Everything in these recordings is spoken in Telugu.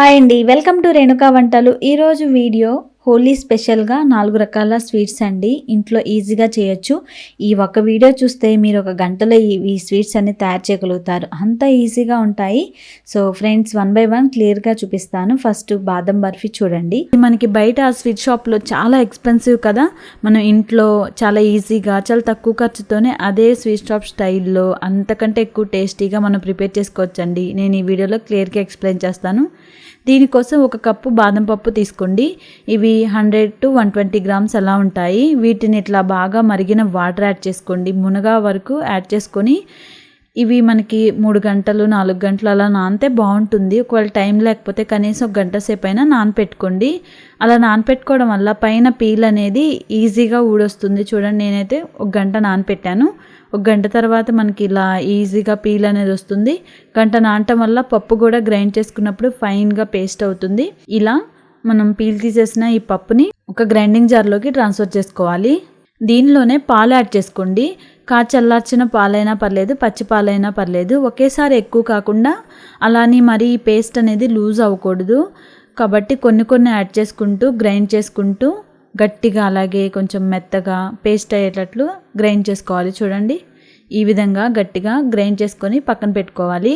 హాయ్ అండి వెల్కమ్ టు రేణుకా వంటలు. ఈరోజు వీడియో హోలీ స్పెషల్గా నాలుగు రకాల స్వీట్స్ అండి. ఇంట్లో ఈజీగా చేయొచ్చు. ఈ ఒక్క వీడియో చూస్తే మీరు ఒక గంటలో ఈ స్వీట్స్ అన్ని తయారు చేయగలుగుతారు. అంత ఈజీగా ఉంటాయి. So friends one by one క్లియర్గా చూపిస్తాను. ఫస్ట్ బాదం బర్ఫీ చూడండి. మనకి బయట స్వీట్ షాప్లో చాలా ఎక్స్పెన్సివ్ కదా. మనం ఇంట్లో చాలా ఈజీగా చాలా తక్కువ ఖర్చుతోనే అదే స్వీట్ షాప్ స్టైల్లో అంతకంటే ఎక్కువ టేస్టీగా మనం ప్రిపేర్ చేసుకోవచ్చండి. నేను ఈ వీడియోలో క్లియర్గా ఎక్స్ప్లెయిన్ చేస్తాను. దీనికోసం ఒక కప్పు బాదం పప్పు తీసుకోండి. ఇవి hundred to one twenty grams అలా ఉంటాయి. వీటిని ఇట్లా బాగా మరిగిన వాటర్ యాడ్ చేసుకోండి. మునగా వరకు యాడ్ చేసుకొని ఇవి మనకి మూడు గంటలు నాలుగు గంటలు అలా నానితే బాగుంటుంది. ఒకవేళ టైం లేకపోతే కనీసం ఒక గంట సేపు అయినా నానపెట్టుకోండి. అలా నానపెట్టుకోవడం వల్ల పైన పీల్ అనేది ఈజీగా ఊడొస్తుంది. చూడండి నేనైతే ఒక గంట నానపెట్టాను. ఒక గంట తర్వాత మనకి ఇలా ఈజీగా పీల్ అనేది వస్తుంది. గంట నానటం వల్ల పప్పు కూడా గ్రైండ్ చేసుకున్నప్పుడు ఫైన్గా పేస్ట్ అవుతుంది. ఇలా మనం పీల్ తీసేసిన ఈ పప్పుని ఒక గ్రైండింగ్ జార్లోకి ట్రాన్స్ఫర్ చేసుకోవాలి. దీనిలోనే పాలు యాడ్ చేసుకోండి. కాచల్లార్చిన పాలైనా పర్లేదు పచ్చి పాలైనా పర్లేదు. ఒకేసారి ఎక్కువ కాకుండా అలానే మరి ఈ పేస్ట్ అనేది లూజ్ అవ్వకూడదు. కాబట్టి కొన్ని కొన్ని యాడ్ చేసుకుంటూ గ్రైండ్ చేసుకుంటూ గట్టిగా అలాగే కొంచెం మెత్తగా పేస్ట్ అయ్యేటట్లు గ్రైండ్ చేసుకోవాలి చూడండి. ఈ విధంగా గట్టిగా గ్రైండ్ చేసుకొని పక్కన పెట్టుకోవాలి.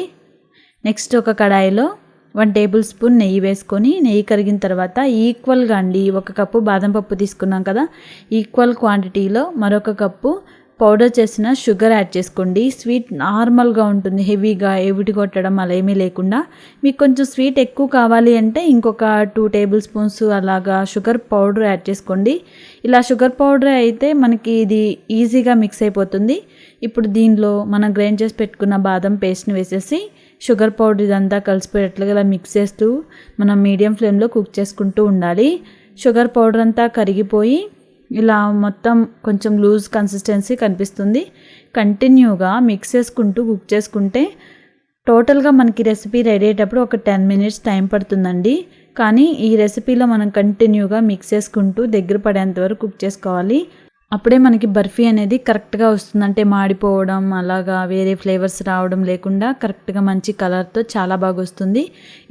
నెక్స్ట్ ఒక కడాయిలో వన్ టేబుల్ స్పూన్ నెయ్యి వేసుకొని నెయ్యి కరిగిన తర్వాత ఈక్వల్గా అండి ఒక కప్పు బాదం పప్పు తీసుకున్నాం కదా ఈక్వల్ క్వాంటిటీలో మరొక కప్పు పౌడర్ చేసిన షుగర్ యాడ్ చేసుకోండి. స్వీట్ నార్మల్గా ఉంటుంది. హెవీగా ఎవిటి కొట్టడం అలా ఏమీ లేకుండా. మీకు కొంచెం స్వీట్ ఎక్కువ కావాలి అంటే ఇంకొక టూ టేబుల్ స్పూన్స్ అలాగా షుగర్ పౌడర్ యాడ్ చేసుకోండి. ఇలా షుగర్ పౌడర్ అయితే మనకి ఇది ఈజీగా మిక్స్ అయిపోతుంది. ఇప్పుడు దీనిలో మనం గ్రైండ్ చేసి పెట్టుకున్న బాదం పేస్ట్ని వేసేసి షుగర్ పౌడర్ ఇదంతా కలిసిపోయేట్లుగా ఇలా మిక్స్ చేస్తూ మనం మీడియం ఫ్లేమ్లో కుక్ చేసుకుంటూ ఉండాలి. షుగర్ పౌడర్ అంతా కరిగిపోయి ఇలా మొత్తం కొంచెం లూజ్ కన్సిస్టెన్సీ కనిపిస్తుంది. కంటిన్యూగా మిక్స్ చేసుకుంటూ కుక్ చేసుకుంటే టోటల్గా మనకి రెసిపీ రెడీ అయ్యేటప్పుడు ఒక టెన్ మినిట్స్ టైం పడుతుందండి. కానీ ఈ రెసిపీలో మనం కంటిన్యూగా మిక్స్ చేసుకుంటూ దగ్గర పడేంత వరకు కుక్ చేసుకోవాలి. అప్పుడే మనకి బర్ఫీ అనేది కరెక్ట్గా వస్తుంది. అంటే మాడిపోవడం అలాగా వేరే ఫ్లేవర్స్ రావడం లేకుండా కరెక్ట్గా మంచి కలర్తో చాలా బాగా వస్తుంది.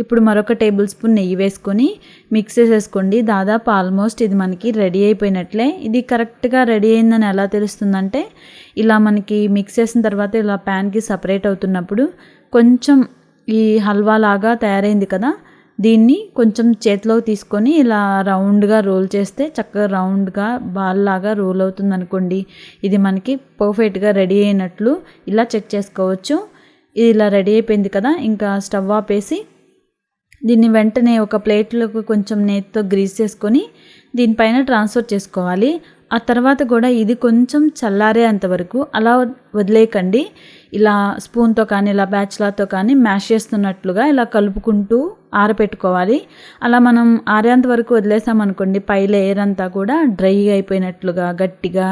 ఇప్పుడు మరొక టేబుల్ స్పూన్ నెయ్యి వేసుకొని మిక్స్ చేసేసుకోండి. దాదాపు ఆల్మోస్ట్ ఇది మనకి రెడీ అయిపోయినట్లే. ఇది కరెక్ట్గా రెడీ అయిందని ఎలా తెలుస్తుందంటే ఇలా మనకి మిక్స్ చేసిన తర్వాత ఇలా ప్యాన్కి సపరేట్ అవుతున్నప్పుడు కొంచెం ఈ హల్వా లాగా తయారైంది కదా దీన్ని కొంచెం చేతిలో తీసుకొని ఇలా రౌండ్గా రోల్ చేస్తే చక్కగా రౌండ్గా బాల్ లాగా రోల్ అవుతుంది అనుకోండి ఇది మనకి పర్ఫెక్ట్గా రెడీ అయినట్లు ఇలా చెక్ చేసుకోవచ్చు. ఇది ఇలా రెడీ అయిపోయింది కదా ఇంకా స్టవ్ ఆపేసి దీన్ని వెంటనే ఒక ప్లేట్లోకి కొంచెం నేతితో గ్రీస్ చేసుకొని దీనిపైన ట్రాన్స్ఫర్ చేసుకోవాలి. ఆ తర్వాత కూడా ఇది కొంచెం చల్లారే అంతవరకు అలా వదిలేయకండి. ఇలా స్పూన్తో కానీ ఇలా బ్యాచ్లాతో కానీ మ్యాష్ చేస్తున్నట్లుగా ఇలా కలుపుకుంటూ ఆరపెట్టుకోవాలి. అలా మనం ఆరేంత వరకు వదిలేసామనుకోండి పై లేయర్ అంతా కూడా డ్రై అయిపోయినట్లుగా గట్టిగా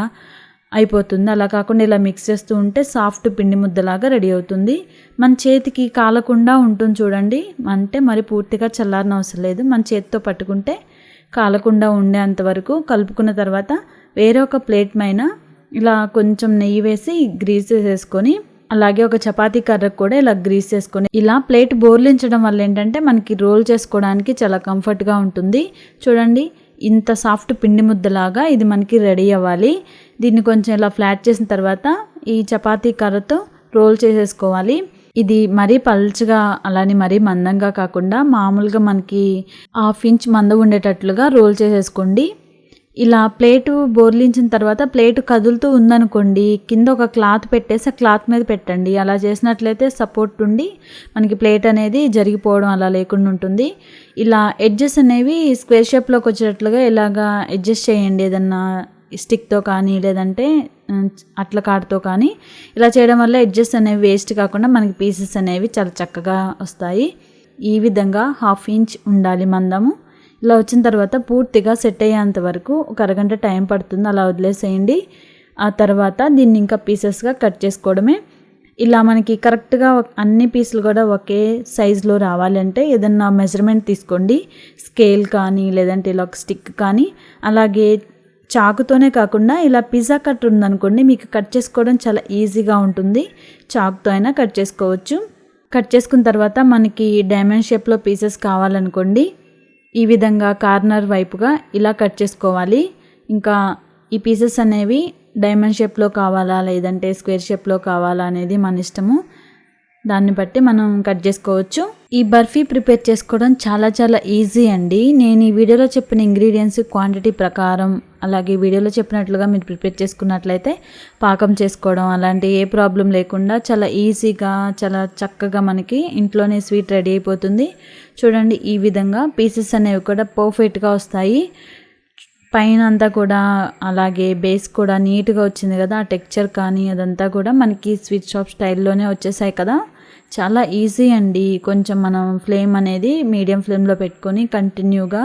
అయిపోతుంది. అలా కాకుండా ఇలా మిక్స్ చేస్తూ ఉంటే సాఫ్ట్ పిండి ముద్దలాగా రెడీ అవుతుంది. మన చేతికి కాలకుండా ఉంటుంది చూడండి. అంటే మరి పూర్తిగా చల్లారిన అవసరం లేదు. మన చేతితో పట్టుకుంటే కాలకుండా ఉండేంత వరకు కలుపుకున్న తర్వాత వేరే ఒక ప్లేట్ పైన ఇలా కొంచెం నెయ్యి వేసి గ్రీస్ వేసుకొని అలాగే ఒక చపాతీ కర్రకు కూడా ఇలా గ్రీస్ చేసుకొని ఇలా ప్లేట్ బోర్లించడం వల్ల ఏంటంటే మనకి రోల్ చేసుకోవడానికి చాలా కంఫర్ట్గా ఉంటుంది. చూడండి ఇంత సాఫ్ట్ పిండి ముద్దలాగా ఇది మనకి రెడీ అవ్వాలి. దీన్ని కొంచెం ఇలా ఫ్లాట్ చేసిన తర్వాత ఈ చపాతీ కర్రతో రోల్ చేసేసుకోవాలి. ఇది మరీ పల్చగా అలానే మరీ మందంగా కాకుండా మామూలుగా మనకి హాఫ్ ఇంచ్ మంద ఉండేటట్లుగా రోల్ చేసేసుకోండి. ఇలా ప్లేటు బోర్లించిన తర్వాత ప్లేటు కదులుతూ ఉందనుకోండి కింద ఒక క్లాత్ పెట్టేసి ఆ క్లాత్ మీద పెట్టండి. అలా చేసినట్లయితే సపోర్ట్ ఉండి మనకి ప్లేట్ అనేది జరిగిపోవడం అలా లేకుండా ఉంటుంది. ఇలా ఎడ్జెస్ అనేవి స్క్వేర్ షేప్లోకి వచ్చేటట్లుగా ఇలాగా అడ్జస్ట్ చేయండి. ఏదన్నా స్టిక్తో కానీ లేదంటే అట్ల కాడతో కానీ ఇలా చేయడం వల్ల ఎడ్జెస్ అనేవి వేస్ట్ కాకుండా మనకి పీసెస్ అనేవి చాలా చక్కగా వస్తాయి. ఈ విధంగా హాఫ్ ఇంచ్ ఉండాలి మందము. ఇలా వచ్చిన తర్వాత పూర్తిగా సెట్ అయ్యేంత వరకు ఒక అరగంట టైం పడుతుంది. అలా వదిలేసేయండి. ఆ తర్వాత దీన్ని ఇంకా పీసెస్గా కట్ చేసుకోవడమే. ఇలా మనకి కరెక్ట్గా అన్ని పీసులు కూడా ఒకే సైజులో రావాలంటే ఏదన్నా మెజర్మెంట్ తీసుకోండి. స్కేల్ కానీ లేదంటే ఇలా ఒక స్టిక్ కానీ. అలాగే చాకుతోనే కాకుండా ఇలా పిజ్జా కట్ ఉందనుకోండి మీకు కట్ చేసుకోవడం చాలా ఈజీగా ఉంటుంది. చాకుతో అయినా కట్ చేసుకోవచ్చు. కట్ చేసుకున్న తర్వాత మనకి డైమండ్ షేప్లో పీసెస్ కావాలనుకోండి ఈ విధంగా కార్నర్ వైపుగా ఇలా కట్ చేసుకోవాలి. ఇంకా ఈ పీసెస్ అనేవి డైమండ్ షేప్లో కావాలా లేదంటే స్క్వేర్ షేప్లో కావాలా అనేది మన ఇష్టము. దాన్ని బట్టి మనం కట్ చేసుకోవచ్చు. ఈ బర్ఫీ ప్రిపేర్ చేసుకోవడం చాలా చాలా ఈజీ అండి. నేను ఈ వీడియోలో చెప్పిన ఇంగ్రీడియంట్స్ క్వాంటిటీ ప్రకారం అలాగే వీడియోలో చెప్పినట్లుగా మీరు ప్రిపేర్ చేసుకున్నట్లయితే పాకం చేసుకోవడం అలాంటి ఏ ప్రాబ్లం లేకుండా చాలా ఈజీగా చాలా చక్కగా మనకి ఇంట్లోనే స్వీట్ రెడీ అయిపోతుంది. చూడండి ఈ విధంగా పీసెస్ అనేవి కూడా పర్ఫెక్ట్గా వస్తాయి. పైన అంతా కూడా అలాగే బేస్ కూడా నీట్గా వచ్చింది కదా ఆ టెక్చర్ కానీ అదంతా కూడా మనకి స్వీట్ షాప్ స్టైల్లోనే వచ్చేసాయి కదా. చాలా ఈజీ అండి. కొంచెం మనం ఫ్లేమ్ అనేది మీడియం ఫ్లేమ్లో పెట్టుకొని కంటిన్యూగా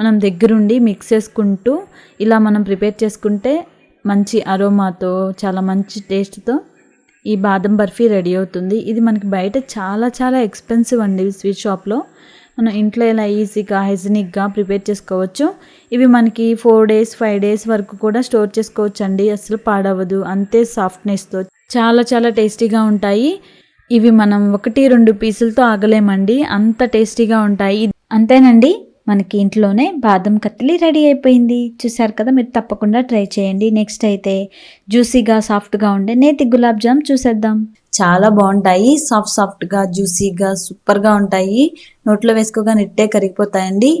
మనం దగ్గరుండి మిక్స్ చేసుకుంటూ ఇలా మనం ప్రిపేర్ చేసుకుంటే మంచి అరోమాతో చాలా మంచి టేస్ట్తో ఈ బాదం బర్ఫీ రెడీ అవుతుంది. ఇది మనకి బయట చాలా చాలా ఎక్స్పెన్సివ్ అండి స్వీట్ షాప్లో. మనం ఇంట్లో ఇలా ఈజీగా హైజీనిక్గా ప్రిపేర్ చేసుకోవచ్చు. ఇవి మనకి ఫోర్ డేస్ ఫైవ్ డేస్ వరకు కూడా స్టోర్ చేసుకోవచ్చు అండి అసలు పాడవదు. అంతే సాఫ్ట్నెస్తో. చాలా చాలా టేస్టీగా ఉంటాయి. ఇవి మనం ఒకటి రెండు పీసులతో ఆగలేమండి. అంత టేస్టీగా ఉంటాయి. అంతేనండి? మనకి ఇంట్లోనే బాదం కత్తిలి రెడీ అయిపోయింది. చూసారు కదా మీరు తప్పకుండా ట్రై చేయండి. నెక్స్ట్ అయితే జ్యూసీగా సాఫ్ట్గా ఉండే నేతి గులాబ్ జామ్ చూసేద్దాం. చాలా బాగుంటాయి. సాఫ్ట్ సాఫ్ట్గా జ్యూసీగా సూపర్గా ఉంటాయి. నోట్లో వేసుకోగా నిట్టే కరిగిపోతాయండి.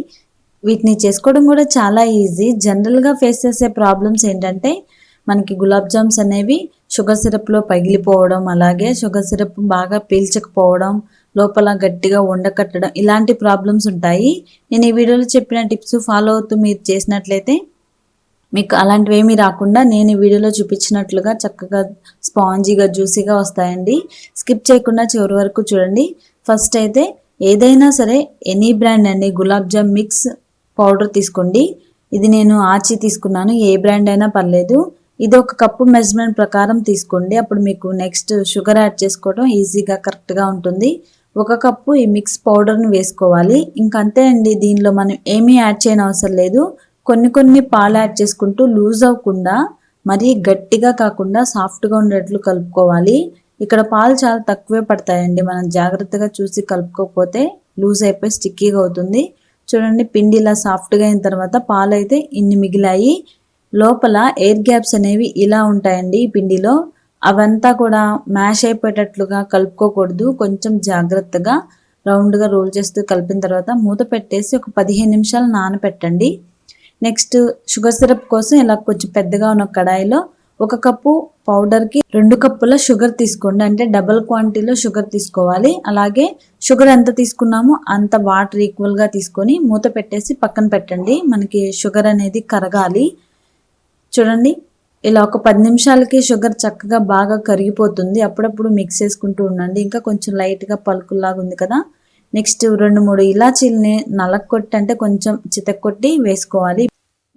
వీటిని చేసుకోవడం కూడా చాలా ఈజీ. జనరల్గా ఫేస్ చేసే ప్రాబ్లమ్స్ ఏంటంటే మనకి గులాబ్ జామ్స్ అనేవి షుగర్ సిరప్లో పగిలిపోవడం అలాగే షుగర్ సిరప్ బాగా పీల్చకపోవడం లోపల గట్టిగా ఉండకట్టడం ఇలాంటి ప్రాబ్లమ్స్ ఉంటాయి. నేను ఈ వీడియోలో చెప్పిన టిప్స్ ఫాలో అవుతూ మీరు చేసినట్లయితే మీకు అలాంటివి ఏమీ రాకుండా నేను ఈ వీడియోలో చూపించినట్లుగా చక్కగా స్పాంజీగా జ్యూసీగా వస్తాయండి. స్కిప్ చేయకుండా చివరి వరకు చూడండి. ఫస్ట్ అయితే ఏదైనా సరే ఎనీ బ్రాండ్ అండి గులాబ్ జామ్ మిక్స్ పౌడర్ తీసుకోండి. ఇది నేను ఆచి తీసుకున్నాను. ఏ బ్రాండ్ అయినా పర్లేదు. ఇది ఒక కప్పు మెజర్మెంట్ ప్రకారం తీసుకోండి. అప్పుడు మీకు నెక్స్ట్ షుగర్ యాడ్ చేసుకోవడం ఈజీగా కరెక్ట్గా ఉంటుంది. ఒక కప్పు ఈ మిక్స్ పౌడర్ని వేసుకోవాలి. ఇంకంతే అండి దీనిలో మనం ఏమీ యాడ్ చేయని అవసరం లేదు. కొన్ని కొన్ని పాలు యాడ్ చేసుకుంటూ లూజ్ అవ్వకుండా మరీ గట్టిగా కాకుండా సాఫ్ట్గా ఉండేట్లు కలుపుకోవాలి. ఇక్కడ పాలు చాలా తక్కువే పడతాయండి. మనం జాగ్రత్తగా చూసి కలుపుకోకపోతే లూజ్ అయిపోయి స్టిక్కీగా అవుతుంది. చూడండి పిండి ఇలా సాఫ్ట్గా అయిన తర్వాత పాలు అయితే ఇన్ని మిగిలాయి. లోపల ఎయిర్ గ్యాప్స్ అనేవి ఇలా ఉంటాయండి ఈ పిండిలో. అవంతా కూడా మ్యాష్ అయిపోయేటట్లుగా కలుపుకోకూడదు. కొంచెం జాగ్రత్తగా రౌండ్గా రోల్ చేస్తూ కలిపిన తర్వాత మూత పెట్టేసి ఒక పదిహేను నిమిషాలు నానపెట్టండి. నెక్స్ట్ షుగర్ సిరప్ కోసం ఇలా కొంచెం పెద్దగా ఉన్న కడాయిలో ఒక కప్పు పౌడర్కి రెండు కప్పుల షుగర్ తీసుకోండి. అంటే డబల్ క్వాంటిటీలో షుగర్ తీసుకోవాలి. అలాగే షుగర్ ఎంత తీసుకున్నామో అంత వాటర్ ఈక్వల్గా తీసుకొని మూత పెట్టేసి పక్కన పెట్టండి. మనకి షుగర్ అనేది కరగాలి. చూడండి. ఇలా ఒక పది నిమిషాలకి షుగర్ చక్కగా బాగా కరిగిపోతుంది. అప్పుడప్పుడు మిక్స్ చేసుకుంటూ ఉండండి. ఇంకా కొంచెం లైట్గా పలుకుల్లాగా ఉంది కదా. నెక్స్ట్ రెండు మూడు ఇలాచీల్ని నలక్కొట్టి అంటే కొంచెం చితక్కొట్టి వేసుకోవాలి.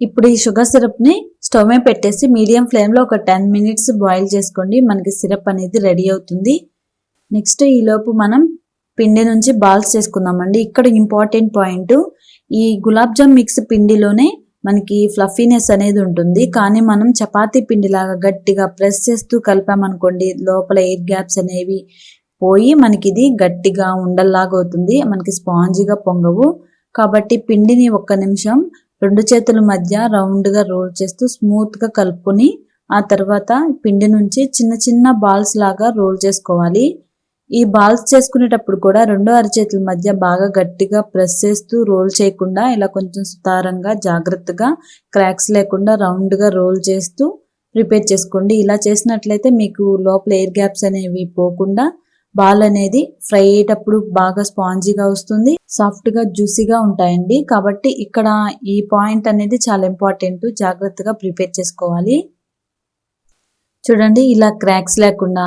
ఇప్పుడు ఈ షుగర్ సిరప్ని స్టవ్ మీద పెట్టేసి మీడియం ఫ్లేమ్లో ఒక టెన్ మినిట్స్ బాయిల్ చేసుకోండి. మనకి సిరప్ అనేది రెడీ అవుతుంది. నెక్స్ట్ ఈలోపు మనం పిండి నుంచి బాల్స్ చేసుకుందామండి. ఇక్కడ ఇంపార్టెంట్ పాయింట్ ఈ గులాబ్ జామ్ మిక్స్ పిండిలోనే మనకి ఫ్లఫీనెస్ అనేది ఉంటుంది. కానీ మనం చపాతీ పిండిలాగా గట్టిగా ప్రెస్ చేస్తూ కలిపామనుకోండి లోపల ఎయిర్ గ్యాప్స్ అనేవి పోయి మనకి ఇది గట్టిగా ఉండల్లాగా అవుతుంది మనకి స్పాంజీగా పొంగవు. కాబట్టి పిండిని ఒక్క నిమిషం రెండు చేతుల మధ్య రౌండ్గా రోల్ చేస్తూ స్మూత్గా కలుపుకొని ఆ తర్వాత పిండి నుంచి చిన్న చిన్న బాల్స్ లాగా రోల్ చేసుకోవాలి. ఈ బాల్స్ చేసుకునేటప్పుడు కూడా రెండు అరచేతుల మధ్య బాగా గట్టిగా ప్రెస్ చేస్తూ రోల్ చేయకుండా ఇలా కొంచెం సుతారంగా జాగ్రత్తగా క్రాక్స్ లేకుండా రౌండ్గా రోల్ చేస్తూ ప్రిపేర్ చేసుకోండి. ఇలా చేసినట్లయితే మీకు లోపల ఎయిర్ గ్యాప్స్ అనేవి పోకుండా బాల్ అనేది ఫ్రై అయ్యేటప్పుడు బాగా స్పాంజీగా వస్తుంది. సాఫ్ట్గా జ్యూసీగా ఉంటాయండి. కాబట్టి ఇక్కడ ఈ పాయింట్ అనేది చాలా ఇంపార్టెంట్. జాగ్రత్తగా ప్రిపేర్ చేసుకోవాలి. చూడండి ఇలా క్రాక్స్ లేకుండా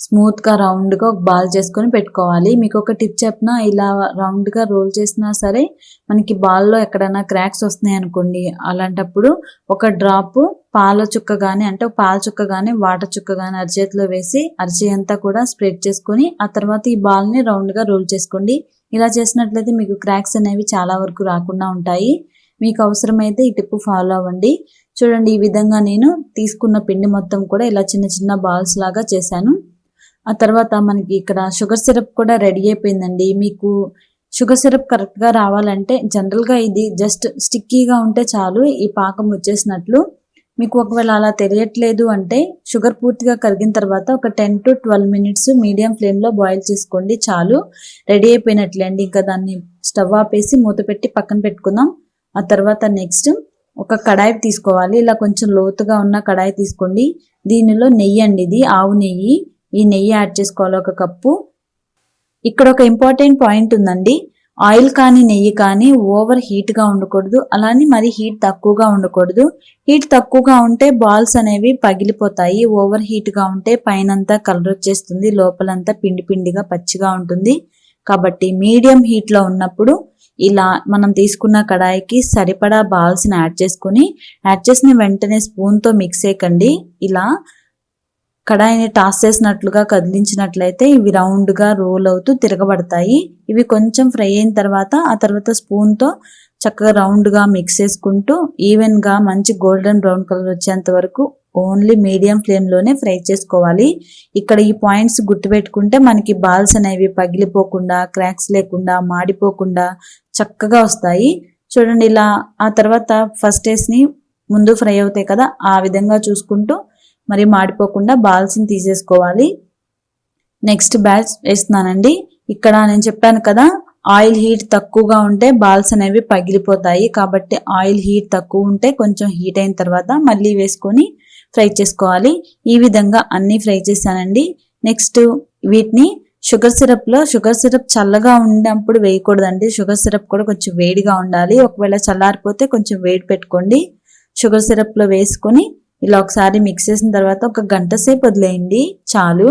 స్మూత్గా రౌండ్గా ఒక బాల్ చేసుకొని పెట్టుకోవాలి. మీకు ఒక టిప్ చెప్పిన ఇలా రౌండ్గా రోల్ చేసినా సరే మనకి బాల్లో ఎక్కడైనా క్రాక్స్ వస్తున్నాయి అనుకోండి అలాంటప్పుడు ఒక డ్రాప్ పాల చుక్క కానీ అంటే పాల చుక్క కానీ వాటర్ చుక్క కానీ అరిచేతిలో వేసి అరిచి అంతా కూడా స్ప్రెడ్ చేసుకొని ఆ తర్వాత ఈ బాల్ని రౌండ్గా రోల్ చేసుకోండి. ఇలా చేసినట్లయితే మీకు క్రాక్స్ అనేవి చాలా వరకు రాకుండా ఉంటాయి. మీకు అవసరమైతే ఈ టిప్ ఫాలో అవ్వండి. చూడండి ఈ విధంగా నేను తీసుకున్న పిండి మొత్తం కూడా ఇలా చిన్న చిన్న బాల్స్ లాగా చేశాను. ఆ తర్వాత మనకి ఇక్కడ షుగర్ సిరప్ కూడా రెడీ అయిపోయిందండి. మీకు షుగర్ సిరప్ కరెక్ట్గా రావాలంటే జనరల్గా ఇది జస్ట్ స్టిక్కీగా ఉంటే చాలు ఈ పాకం వచ్చేసినట్లు. మీకు ఒకవేళ అలా తెలియట్లేదు అంటే షుగర్ పూర్తిగా కరిగిన తర్వాత ఒక ten to twelve minutes medium ఫ్లేమ్లో బాయిల్ చేసుకోండి చాలు. రెడీ అయిపోయినట్లేండి ఇంకా దాన్ని స్టవ్ ఆపేసి మూత పెట్టి పక్కన పెట్టుకుందాం. ఆ తర్వాత నెక్స్ట్ ఒక కడాయి తీసుకోవాలి. ఇలా కొంచెం లోతుగా ఉన్న కడాయి తీసుకోండి. దీనిలో నెయ్యి అండి ఇది ఆవు నెయ్యి. ఈ నెయ్యి యాడ్ చేసుకోవాలి ఒక కప్పు. ఇక్కడ ఒక ఇంపార్టెంట్ పాయింట్ ఉందండి. ఆయిల్ కానీ నెయ్యి కానీ ఓవర్ హీట్గా ఉండకూడదు. అలానే మరి హీట్ తక్కువగా ఉండకూడదు. హీట్ తక్కువగా ఉంటే బాల్స్ అనేవి పగిలిపోతాయి. ఓవర్ హీట్గా ఉంటే పైనంతా కలర్ వచ్చేస్తుంది. లోపలంతా పిండి పిండిగా పచ్చిగా ఉంటుంది. కాబట్టి మీడియం హీట్లో ఉన్నప్పుడు ఇలా మనం తీసుకున్న కడాయికి సరిపడా బాల్స్ని యాడ్ చేసుకుని యాడ్ చేసిన వెంటనే స్పూన్తో మిక్స్ చేయకండి. ఇలా కడాయిని టాస్ చేసినట్లుగా కదిలించినట్లయితే ఇవి రౌండ్గా రోల్ అవుతూ తిరగబడతాయి. ఇవి కొంచెం ఫ్రై అయిన తర్వాత ఆ తర్వాత స్పూన్తో చక్కగా రౌండ్గా మిక్స్ చేసుకుంటూ ఈవెన్గా మంచి గోల్డెన్ బ్రౌన్ కలర్ వచ్చేంత వరకు ఓన్లీ మీడియం ఫ్లేమ్లోనే ఫ్రై చేసుకోవాలి. ఇక్కడ ఈ పాయింట్స్ గుర్తుపెట్టుకుంటే మనకి బాల్స్ అనేవి పగిలిపోకుండా క్రాక్స్ లేకుండా మాడిపోకుండా చక్కగా వస్తాయి. చూడండి ఇలా ఆ తర్వాత ఫస్ట్ డేస్ని ముందు ఫ్రై అవుతాయి కదా ఆ విధంగా చూసుకుంటూ మరి మాడిపోకుండా బాల్స్ని తీసేసుకోవాలి. నెక్స్ట్ బ్యాచ్ వేస్తున్నానండి. ఇక్కడ నేను చెప్పాను కదా ఆయిల్ హీట్ తక్కువగా ఉంటే బాల్స్ అనేవి పగిలిపోతాయి. కాబట్టి ఆయిల్ హీట్ తక్కువ ఉంటే కొంచెం హీట్ అయిన తర్వాత మళ్ళీ వేసుకొని ఫ్రై చేసుకోవాలి. ఈ విధంగా అన్ని ఫ్రై చేశానండి. నెక్స్ట్ వీటిని షుగర్ సిరప్లో షుగర్ సిరప్ చల్లగా ఉన్నప్పుడు వేయకూడదండి. షుగర్ సిరప్ కూడా కొంచెం వేడిగా ఉండాలి. ఒకవేళ చల్లారిపోతే కొంచెం వేడి పెట్టుకోండి. షుగర్ సిరప్లో వేసుకొని ఇలా ఒకసారి మిక్స్ చేసిన తర్వాత ఒక గంట సేపు వదిలేయండి. చాలు.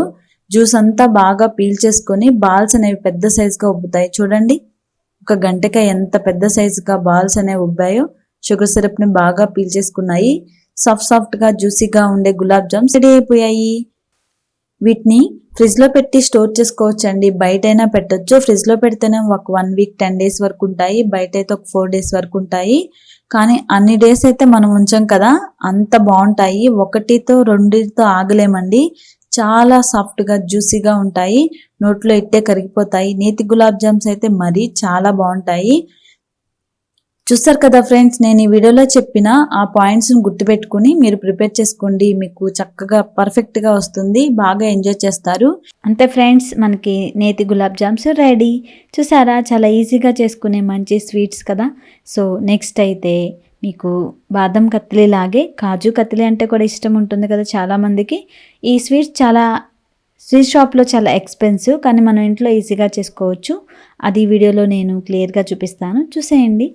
జ్యూస్ అంతా బాగా పీల్ చేసుకొని బాల్స్ అనేవి పెద్ద సైజుగా ఉబ్బుతాయి. చూడండి. ఒక గంటకి ఎంత పెద్ద సైజుగా బాల్స్ అనేవి ఉబ్బాయో. షుగర్ సిరప్ని బాగా పీల్ చేసుకున్నాయి. సాఫ్ట్ సాఫ్ట్గా జ్యూసీగా ఉండే గులాబ్ జామ్స్ రెడీ అయిపోయాయి. వీటిని ఫ్రిడ్జ్లో పెట్టి స్టోర్ చేసుకోవచ్చు అండి బయట అయినా పెట్టొచ్చు. ఫ్రిడ్జ్లో పెడితేనే ఒక వన్ వీక్ టెన్ డేస్ వరకు ఉంటాయి. బయట అయితే ఒక ఫోర్ డేస్ వరకు ఉంటాయి. కానీ అన్ని డేస్ అయితే మనం ఉంచాం కదా. అంత బాగుంటాయి. ఒకటితో రెండుతో ఆగలేమండి. చాలా సాఫ్ట్గా జ్యూసీగా ఉంటాయి. నోట్లో ఇట్టే కరిగిపోతాయి. నేతి గులాబ్ జామ్స్ అయితే మరీ చాలా బాగుంటాయి. చూస్తారు కదా ఫ్రెండ్స్ నేను ఈ వీడియోలో చెప్పిన ఆ పాయింట్స్ని గుర్తుపెట్టుకుని మీరు ప్రిపేర్ చేసుకోండి. మీకు చక్కగా పర్ఫెక్ట్గా వస్తుంది. బాగా ఎంజాయ్ చేస్తారు. అంతే ఫ్రెండ్స్ మనకి నేతి గులాబ్ జామ్స్ రెడీ. చూసారా? చాలా ఈజీగా చేసుకునే మంచి స్వీట్స్ కదా. సో నెక్స్ట్ అయితే మీకు బాదం కత్తిలి లాగే కాజు కత్తిలి అంటే కూడా ఇష్టం ఉంటుంది కదా చాలామందికి. ఈ స్వీట్స్ చాలా స్వీట్ షాప్లో చాలా ఎక్స్పెన్సివ్ కానీ మనం ఇంట్లో ఈజీగా చేసుకోవచ్చు. అది వీడియోలో నేను క్లియర్గా చూపిస్తాను. చూసేయండి.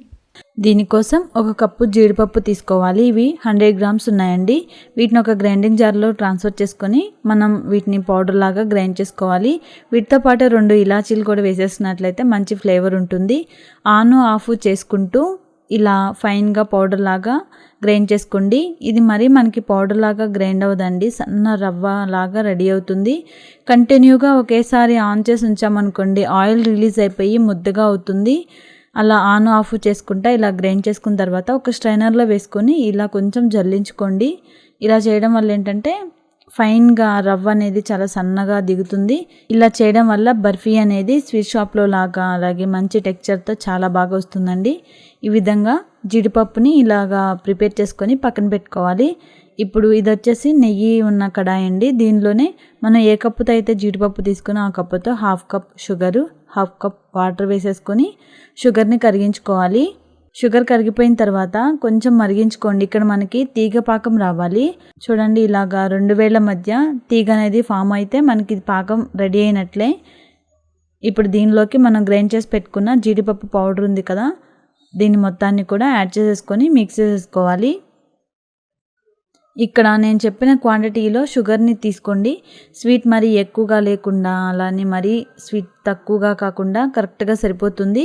దీనికోసం ఒక కప్పు జీడిపప్పు తీసుకోవాలి. ఇవి హండ్రెడ్ గ్రామ్స్ ఉన్నాయండి. వీటిని ఒక గ్రైండింగ్ జార్లో ట్రాన్స్ఫర్ చేసుకొని మనం వీటిని పౌడర్ లాగా గ్రైండ్ చేసుకోవాలి. వీటితో పాటు రెండు ఇలాచీలు కూడా వేసేసినట్లయితే మంచి ఫ్లేవర్ ఉంటుంది. ఆను ఆఫ్ చేసుకుంటూ ఇలా ఫైన్గా పౌడర్ లాగా గ్రైండ్ చేసుకోండి. ఇది మరీ మనకి పౌడర్ లాగా గ్రైండ్ అవ్వదండి. సన్న రవ్వ లాగా రెడీ అవుతుంది. కంటిన్యూగా ఒకేసారి ఆన్ చేసి ఉంచామనుకోండి ఆయిల్ రిలీజ్ అయిపోయి ముద్దగా అవుతుంది. అలా ఆన్ ఆఫ్ చేసుకుంటా ఇలా గ్రైండ్ చేసుకున్న తర్వాత ఒక స్ట్రైనర్లో వేసుకొని ఇలా కొంచెం జల్లించుకోండి. ఇలా చేయడం వల్ల ఏంటంటే ఫైన్గా రవ్వ అనేది చాలా సన్నగా దిగుతుంది. ఇలా చేయడం వల్ల బర్ఫీ అనేది స్వీట్ షాప్లో లాగా అలాగే మంచి టెక్చర్తో చాలా బాగా వస్తుందండి. ఈ విధంగా జీడిపప్పుని ఇలాగా ప్రిపేర్ చేసుకొని పక్కన పెట్టుకోవాలి. ఇప్పుడు ఇది వచ్చేసి నెయ్యి ఉన్న కడాయి అండి. దీనిలోనే మనం ఏ కప్పుతో అయితే జీడిపప్పు తీసుకుని ఆ కప్పుతో half cup sugar half cup water వేసేసుకొని షుగర్ని కరిగించుకోవాలి. షుగర్ కరిగిపోయిన తర్వాత కొంచెం మరిగించుకోండి. ఇక్కడ మనకి తీగ పాకం రావాలి. చూడండి ఇలాగా రెండు వేల మధ్య తీగ అనేది ఫామ్ అయితే మనకి పాకం రెడీ అయినట్లే. ఇప్పుడు దీనిలోకి మనం గ్రైండ్ చేసి పెట్టుకున్న జీడిపప్పు పౌడర్ ఉంది కదా దీన్ని మొత్తాన్ని కూడా యాడ్ చేసేసుకొని మిక్స్ చేసేసుకోవాలి. ఇక్కడ నేను చెప్పిన క్వాంటిటీలో షుగర్ని తీసుకోండి. స్వీట్ మరీ ఎక్కువగా లేకుండా అలానే మరీ స్వీట్ తక్కువగా కాకుండా కరెక్ట్గా సరిపోతుంది.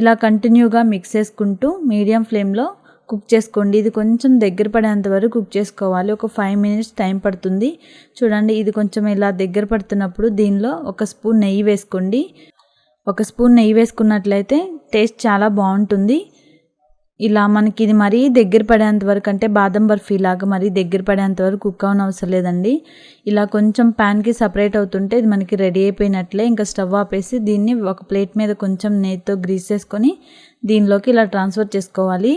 ఇలా కంటిన్యూగా మిక్స్ చేసుకుంటూ మీడియం ఫ్లేమ్లో కుక్ చేసుకోండి. ఇది కొంచెం దగ్గర పడేంత వరకు కుక్ చేసుకోవాలి. ఒక ఫైవ్ మినిట్స్ టైం పడుతుంది. చూడండి ఇది కొంచెం ఇలా దగ్గర పడుతున్నప్పుడు దీనిలో ఒక స్పూన్ నెయ్యి వేసుకోండి. ఒక స్పూన్ నెయ్యి వేసుకున్నట్లయితే టేస్ట్ చాలా బాగుంటుంది. ఇలా మనకి ఇది మరీ దగ్గర పడేంత వరకు అంటే బాదం బర్ఫీ లాగా మరీ దగ్గర పడేంత వరకు కుక్ అవన అవసరం లేదండి. ఇలా కొంచెం ప్యాన్కి సపరేట్ అవుతుంటే ఇది మనకి రెడీ అయిపోయినట్లే ఇంకా స్టవ్ ఆపేసి దీన్ని ఒక ప్లేట్ మీద కొంచెం నెయ్యితో గ్రీస్ చేసుకొని దీనిలోకి ఇలా ట్రాన్స్ఫర్ చేసుకోవాలి.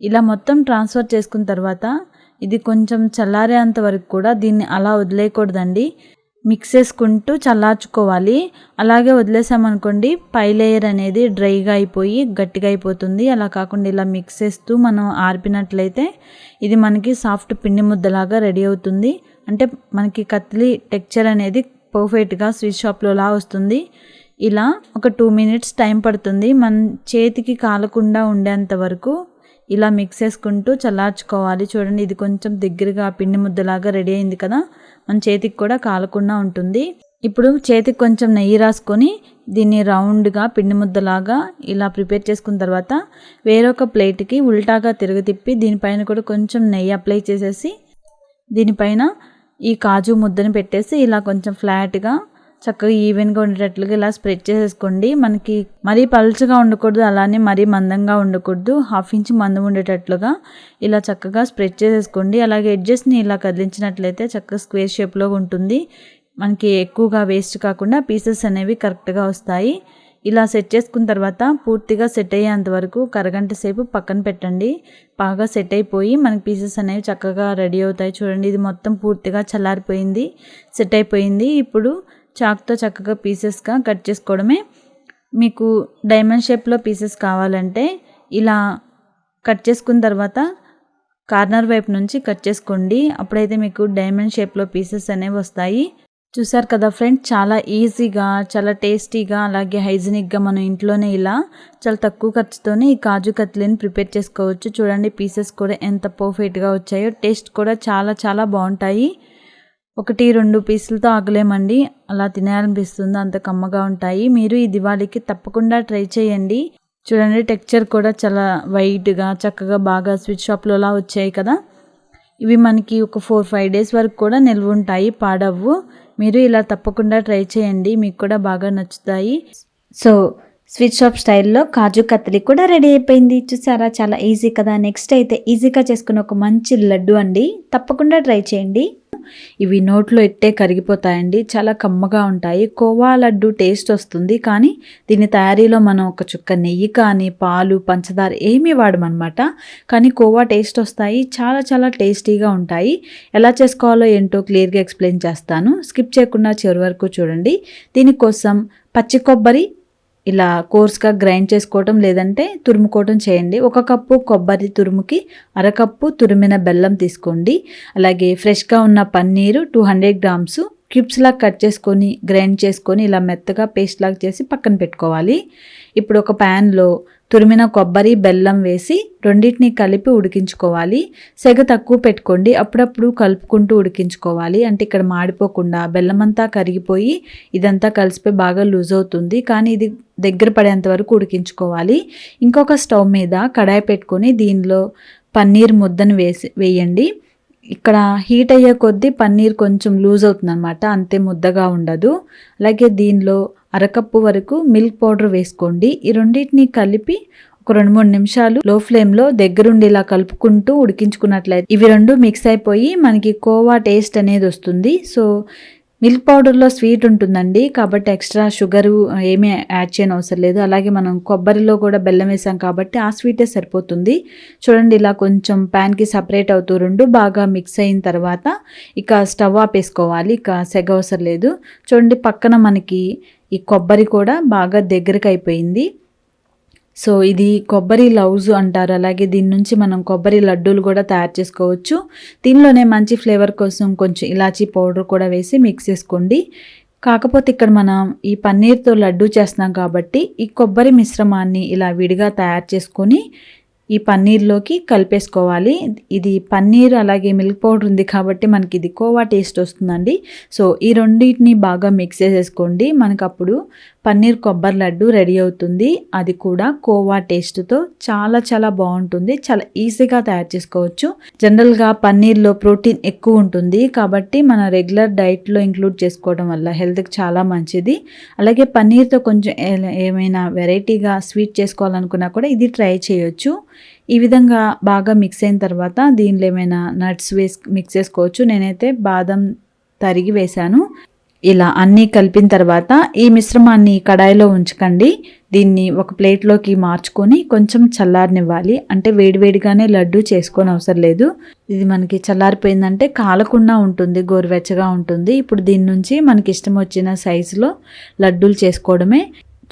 ఇలా మొత్తం ట్రాన్స్ఫర్ చేసుకున్న తర్వాత ఇది కొంచెం చల్లారేంత వరకు కూడా దీన్ని అలా వదిలేయకూడదండి. మిక్స్ చేసుకుంటూ చల్లార్చుకోవాలి. అలాగే వదిలేసామనుకోండి పై లేయర్ అనేది డ్రైగా అయిపోయి గట్టిగా అయిపోతుంది. అలా కాకుండా ఇలా మిక్స్ చేస్తూ మనం ఆర్పినట్లయితే ఇది మనకి సాఫ్ట్ పిండి ముద్దలాగా రెడీ అవుతుంది. అంటే మనకి కత్లి టెక్చర్ అనేది పర్ఫెక్ట్గా స్వీట్ షాప్లోలా వస్తుంది. ఇలా ఒక టూ మినిట్స్ టైం పడుతుంది. మన చేతికి కాలకుండా ఉండేంత వరకు ఇలా మిక్స్ చేసుకుంటూ చల్లార్చుకోవాలి. చూడండి ఇది కొంచెం దగ్గరగా పిండి ముద్దలాగా రెడీ అయింది కదా? మన చేతికి కూడా కాలకుండా ఉంటుంది. ఇప్పుడు చేతికి కొంచెం నెయ్యి రాసుకొని దీన్ని రౌండ్గా పిండి ముద్దలాగా ఇలా ప్రిపేర్ చేసుకున్న తర్వాత వేరొక ప్లేట్కి ఉల్టాగా తిరగతిప్పి దీనిపైన కూడా కొంచెం నెయ్యి అప్లై చేసేసి దీనిపైన ఈ కాజు ముద్దని పెట్టేసి ఇలా కొంచెం ఫ్లాట్గా చక్కగా ఈవెన్గా ఉండేటట్లుగా ఇలా స్ప్రెడ్ చేసేసుకోండి. మనకి మరీ పలుచగా ఉండకూడదు అలానే మరీ మందంగా ఉండకూడదు. హాఫ్ ఇంచ్ మందం ఉండేటట్లుగా ఇలా చక్కగా స్ప్రెడ్ చేసేసుకోండి. అలాగే ఎడ్జెస్ని ఇలా కదిలించినట్లయితే చక్కగా స్క్వేర్ షేప్లో ఉంటుంది. మనకి ఎక్కువగా వేస్ట్ కాకుండా పీసెస్ అనేవి కరెక్ట్గా వస్తాయి. ఇలా సెట్ చేసుకున్న తర్వాత పూర్తిగా సెట్ అయ్యేంత వరకు కరగంట సేపు పక్కన పెట్టండి. బాగా సెట్ అయిపోయి మనకి పీసెస్ అనేవి చక్కగా రెడీ అవుతాయి చూడండి. ఇది మొత్తం పూర్తిగా చల్లారిపోయింది సెట్ అయిపోయింది. ఇప్పుడు చాక్తో చక్కగా పీసెస్గా కట్ చేసుకోవడమే. మీకు డైమండ్ షేప్లో పీసెస్ కావాలంటే ఇలా కట్ చేసుకున్న తర్వాత కార్నర్ వైపు నుంచి కట్ చేసుకోండి. అప్పుడైతే మీకు డైమండ్ షేప్లో పీసెస్ అనేవి వస్తాయి. చూసారు కదా ఫ్రెండ్స్ చాలా ఈజీగా చాలా టేస్టీగా అలాగే హైజీనిక్గా మనం ఇంట్లోనే ఇలా చాలా తక్కువ ఖర్చుతోనే ఈ కాజు కత్లీని ప్రిపేర్ చేసుకోవచ్చు. చూడండి పీసెస్ కూడా ఎంత పర్ఫెక్ట్గా వచ్చాయో టేస్ట్ కూడా చాలా చాలా బాగుంటాయి. ఒకటి రెండు పీసులతో ఆగలేమండి. అలా తినాలనిపిస్తుంది. అంత కమ్మగా ఉంటాయి. మీరు ఈ దివాళీకి తప్పకుండా ట్రై చేయండి. చూడండి టెక్చర్ కూడా చాలా వైట్గా చక్కగా బాగా స్వీట్ షాప్లోలా వచ్చాయి కదా. ఇవి మనకి ఒక ఫోర్ ఫైవ్ డేస్ వరకు కూడా నిల్వ ఉంటాయి పాడవ్వు. మీరు ఇలా తప్పకుండా ట్రై చేయండి. మీకు కూడా బాగా నచ్చుతాయి. సో స్వీట్ షాప్ స్టైల్లో కాజు కత్తిలి కూడా రెడీ అయిపోయింది. చూసారా? చాలా ఈజీ కదా. నెక్స్ట్ అయితే ఈజీగా చేసుకున్న ఒక మంచి లడ్డు అండి. తప్పకుండా ట్రై చేయండి. ఇవి నోట్లో ఎట్టే కరిగిపోతాయండి చాలా కమ్మగా ఉంటాయి. కోవా లడ్డు టేస్ట్ వస్తుంది కానీ దీని తయారీలో మనం ఒక చుక్క నెయ్యి కానీ పాలు పంచదార ఏమీ వాడమన్నమాట కానీ కోవా టేస్ట్ వస్తాయి చాలా చాలా టేస్టీగా ఉంటాయి. ఎలా చేసుకోవాలో ఏంటో క్లియర్గా ఎక్స్ప్లెయిన్ చేస్తాను. స్కిప్ చేయకుండా చివరి వరకు చూడండి. దీనికోసం పచ్చి కొబ్బరి ఇలా కోర్స్గా గ్రైండ్ చేసుకోవటం లేదంటే తురుముకోవటం చేయండి. ఒక కప్పు కొబ్బరి తురుముకి అరకప్పు తురిమిన బెల్లం తీసుకోండి. అలాగే ఫ్రెష్గా ఉన్న పన్నీరు టూ హండ్రెడ్ గ్రామ్స్ క్యూబ్స్లా కట్ చేసుకొని గ్రైండ్ చేసుకొని ఇలా మెత్తగా పేస్ట్ లాగా చేసి పక్కన పెట్టుకోవాలి. ఇప్పుడు ఒక ప్యాన్లో తురిమిన కొబ్బరి బెల్లం వేసి రెండింటిని కలిపి ఉడికించుకోవాలి. సెగ తక్కువ పెట్టుకోండి. అప్పుడప్పుడు కలుపుకుంటూ ఉడికించుకోవాలి. అంటే ఇక్కడ మాడిపోకుండా బెల్లం అంతా కరిగిపోయి ఇదంతా కలిసిపోయి బాగా లూజ్ అవుతుంది. కానీ ఇది దగ్గర పడేంత వరకు ఉడికించుకోవాలి. ఇంకొక స్టవ్ మీద కడాయి పెట్టుకొని దీనిలో పన్నీర్ ముద్దను వేసి వేయండి. ఇక్కడ హీట్ అయ్యే కొద్దీ పన్నీర్ కొంచెం లూజ్ అవుతుంది అనమాట అంతే ముద్దగా ఉండదు. అలాగే దీనిలో అరకప్పు వరకు మిల్క్ పౌడర్ వేసుకోండి. ఈ రెండింటిని కలిపి ఒక రెండు మూడు నిమిషాలు లో ఫ్లేమ్లో దగ్గరుండి ఇలా కలుపుకుంటూ ఉడికించుకున్నట్లయితే ఇవి రెండు మిక్స్ అయిపోయి మనకి కోవా టేస్ట్ అనేది వస్తుంది. సో మిల్క్ పౌడర్లో స్వీట్ ఉంటుందండి కాబట్టి ఎక్స్ట్రా షుగర్ ఏమీ యాడ్ చేయని అవసరం లేదు. అలాగే మనం కొబ్బరిలో కూడా బెల్లం వేసాం కాబట్టి ఆ స్వీటే సరిపోతుంది. చూడండి ఇలా కొంచెం ప్యాన్కి సపరేట్ అవుతూ రెండు బాగా మిక్స్ అయిన తర్వాత ఇక స్టవ్ ఆపేసుకోవాలి ఇక సెగ అవసరం లేదు. చూడండి పక్కన మనకి ఈ కొబ్బరి కూడా బాగా దగ్గరకు అయిపోయింది. సో ఇది కొబ్బరి లవ్స్ అంటారు. అలాగే దీని నుంచి మనం కొబ్బరి లడ్డూలు కూడా తయారు చేసుకోవచ్చు. దీనిలోనే మంచి ఫ్లేవర్ కోసం కొంచెం ఇలాచీ పౌడర్ కూడా వేసి మిక్స్ చేసుకోండి. కాకపోతే ఇక్కడ మనం ఈ పన్నీర్తో లడ్డూ చేస్తున్నాం కాబట్టి ఈ కొబ్బరి మిశ్రమాన్ని ఇలా విడిగా తయారు చేసుకొని ఈ పన్నీర్లోకి కలిపేసుకోవాలి. ఇది పన్నీర్ అలాగే మిల్క్ పౌడర్ ఉంది కాబట్టి మనకి ఇది కోవా టేస్ట్ వస్తుందండి. సో ఈ రెండింటిని బాగా మిక్స్ చేసేసుకోండి. మనకు అప్పుడు పన్నీర్ కొబ్బరి లడ్డు రెడీ అవుతుంది. అది కూడా కోవా టేస్ట్తో చాలా చాలా బాగుంటుంది. చాలా ఈజీగా తయారు చేసుకోవచ్చు. జనరల్గా పన్నీర్లో ప్రోటీన్ ఎక్కువ ఉంటుంది. కాబట్టి మన రెగ్యులర్ డైట్లో ఇంక్లూడ్ చేసుకోవడం వల్ల హెల్త్కి చాలా మంచిది. అలాగే పన్నీర్తో కొంచెం ఏమైనా వెరైటీగా స్వీట్ చేసుకోవాలనుకున్నా కూడా ఇది ట్రై చేయొచ్చు. ఈ విధంగా బాగా మిక్స్ అయిన తర్వాత దీనిలో ఏమైనా నట్స్ వేసి మిక్స్ చేసుకోవచ్చు. నేనైతే బాదం తరిగి వేశాను. ఇలా అన్నీ కలిపిన తర్వాత ఈ మిశ్రమాన్ని కడాయిలో ఉంచకండి. దీన్ని ఒక ప్లేట్లోకి మార్చుకొని కొంచెం చల్లారనివ్వాలి. అంటే వేడివేడిగానే లడ్డు చేసుకొని అవసరం లేదు. ఇది మనకి చల్లారిపోయిందంటే కాలకుండా ఉంటుంది గోరువెచ్చగా ఉంటుంది. ఇప్పుడు దీని నుంచి మనకి ఇష్టం వచ్చిన సైజులో లడ్డూలు చేసుకోవడమే.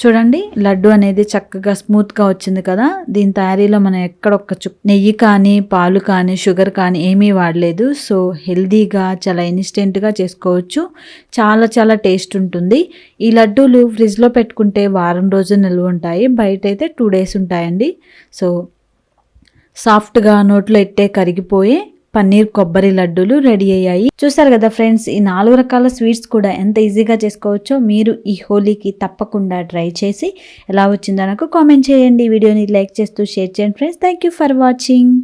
చూడండి లడ్డు అనేది చక్కగా స్మూత్గా వచ్చింది కదా? దీని తయారీలో మనం ఎక్కడొక్క చు నెయ్యి కానీ పాలు కానీ షుగర్ కానీ ఏమీ వాడలేదు. సో హెల్దీగా చాలా ఇన్స్టెంట్గా చేసుకోవచ్చు. చాలా చాలా టేస్ట్ ఉంటుంది. ఈ లడ్డూలు ఫ్రిడ్జ్లో పెట్టుకుంటే వారం రోజులు నిల్వ ఉంటాయి. బయట అయితే టూ డేస్ ఉంటాయండి. సో సాఫ్ట్గా నోట్లో ఎట్టే కరిగిపోయి పన్నీర్ కొబ్బరి లడ్డూలు రెడీ అయ్యాయి. చూసారు కదా ఫ్రెండ్స్ ఈ నాలుగు రకాల స్వీట్స్ కూడా ఎంత ఈజీగా చేసుకోవచ్చో మీరు ఈ హోలీకి తప్పకుండా ట్రై చేసి ఎలా వచ్చిందో నాకు కామెంట్ చేయండి. వీడియోని లైక్ చేస్తూ షేర్ చేయండి friends. Thank you for watching.